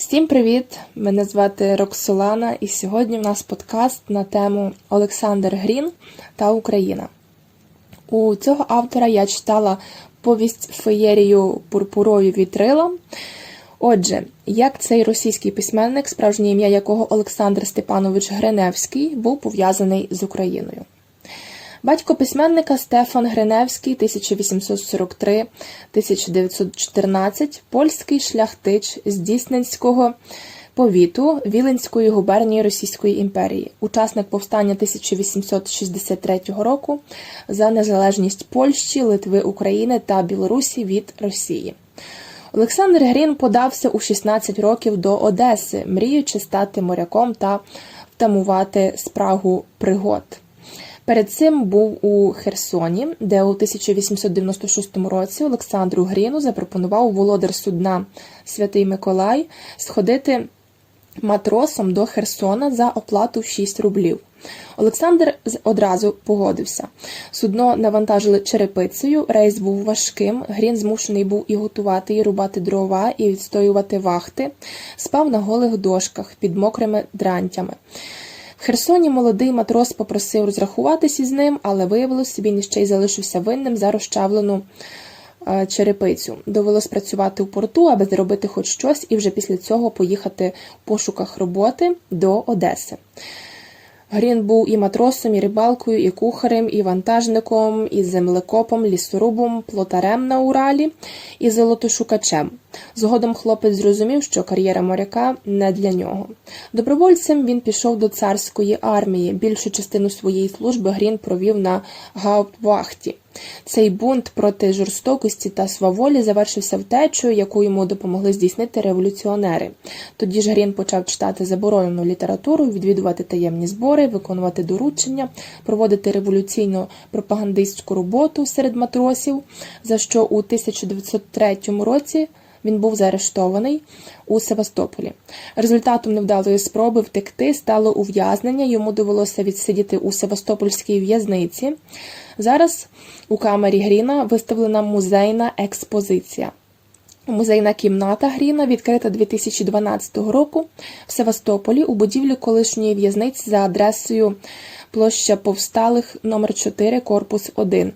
Всім привіт! Мене звати Роксолана, і сьогодні в нас подкаст на тему Олександр Грін та Україна. У цього автора я читала повість феєрію Пурпурові вітрила. Отже, як цей російський письменник, справжнє ім'я якого Олександр Степанович Гриневський, був пов'язаний з Україною. Батько письменника Стефан Гриневський, 1843-1914, польський шляхтич з Дісненського повіту Віленської губернії Російської імперії, учасник повстання 1863 року за незалежність Польщі, Литви, України та Білорусі від Росії. Олександр Грін подався у 16 років до Одеси, мріючи стати моряком та втамувати спрагу пригод. Перед цим був у Херсоні, де у 1896 році Олександру Гріну запропонував володар судна Святий Миколай сходити матросом до Херсона за оплату в 6 рублів. Олександр одразу погодився. Судно навантажили черепицею, рейс був важким. Грін змушений був і готувати, і рубати дрова, і відстоювати вахти, спав на голих дошках під мокрими дрантями. Херсоні молодий матрос попросив розрахуватися з ним, але виявилось, він іще й залишився винним за розчавлену е, черепицю. Довелось працювати у порту, аби зробити хоч щось, і вже після цього поїхати в пошуках роботи до Одеси. Грін був і матросом, і рибалкою, і кухарем, і вантажником, і землекопом, лісорубом, плотарем на Уралі, і золотошукачем. Згодом хлопець зрозумів, що кар'єра моряка не для нього. Добровольцем він пішов до царської армії. Більшу частину своєї служби Грін провів на гауптвахті. Цей бунт проти жорстокості та сваволі завершився втечею, яку йому допомогли здійснити революціонери. Тоді ж Грін почав читати заборонену літературу, відвідувати таємні збори, виконувати доручення, проводити революційну пропагандистську роботу серед матросів, за що у 1903 році. Він був заарештований у Севастополі. Результатом невдалої спроби втекти стало ув'язнення. Йому довелося відсидіти у Севастопольській в'язниці. Зараз у камері Гріна виставлена музейна експозиція. Музейна кімната Гріна відкрита 2012 року в Севастополі у будівлі колишньої в'язниці за адресою площа Повсталих номер 4 корпус 1,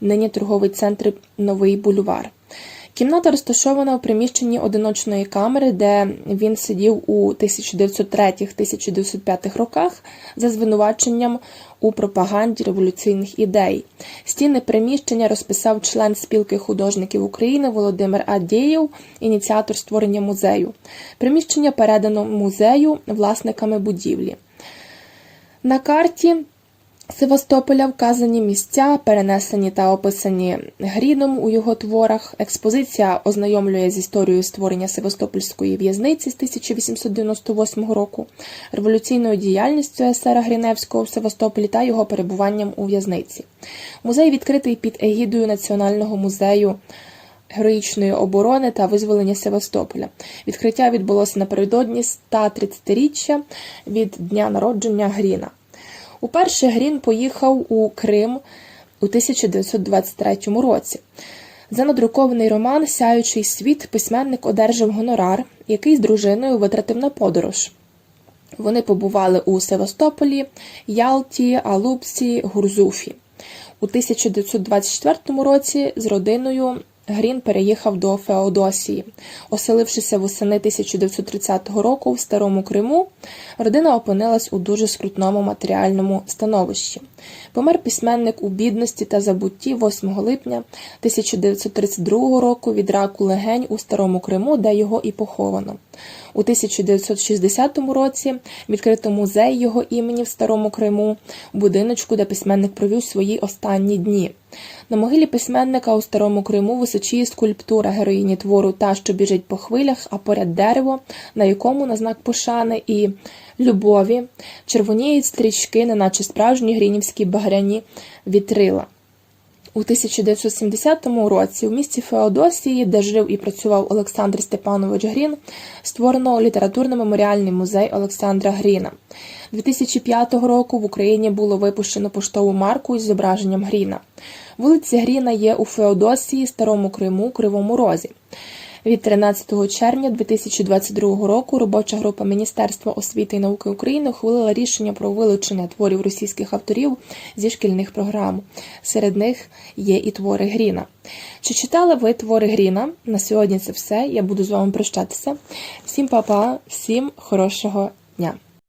нині торговий центр Новий Бульвар. Кімната розташована у приміщенні одиночної камери, де він сидів у 1903-1905 роках за звинуваченням у пропаганді революційних ідей. Стіни приміщення розписав член спілки художників України Володимир Адєєв, ініціатор створення музею. Приміщення передано музею власниками будівлі. На карті Севастополя вказані місця, перенесені та описані Гріном у його творах. Експозиція ознайомлює з історією створення Севастопольської в'язниці з 1898 року, революційною діяльністю есера Гріневського в Севастополі та його перебуванням у в'язниці. Музей відкритий під егідою Національного музею. Героїчної оборони та визволення Севастополя. Відкриття відбулося напередодні 130-річчя від дня народження Гріна. Уперше Грін поїхав у Крим у 1923 році. За надрукований роман Сяючий світ письменник одержав гонорар, який з дружиною витратив на подорож. Вони побували у Севастополі, Ялті, Алупці, Гурзуфі. У 1924 році з родиною Грін переїхав до Феодосії. Оселившися восени 1930 року в Старому Криму, родина опинилась у дуже скрутному матеріальному становищі. Помер письменник у бідності та забутті 8 липня 1932 року від раку легень у Старому Криму, де його і поховано. У 1960 році відкрито музей його імені в Старому Криму, будиночку, де письменник провів свої останні дні. На могилі письменника у Старому Криму височіє скульптура героїні твору та, що біжить по хвилях, а поряд дерево, на якому на знак пошани і любові червоніють стрічки, неначе справжні грінівські багряні вітрила. У 1970 році у місті Феодосії, де жив і працював Олександр Степанович Грін, створено літературно-меморіальний музей Олександра Гріна. 2005 року в Україні було випущено поштову марку із зображенням Гріна. Вулиця Гріна є у Феодосії, Старому Криму, Кривому Розі. Від 13 червня 2022 року робоча група Міністерства освіти і науки України ухвалила рішення про вилучення творів російських авторів зі шкільних програм. Серед них є і твори Гріна. Чи читали ви твори Гріна? На сьогодні це все. Я буду з вами прощатися. Всім па-па, всім хорошого дня!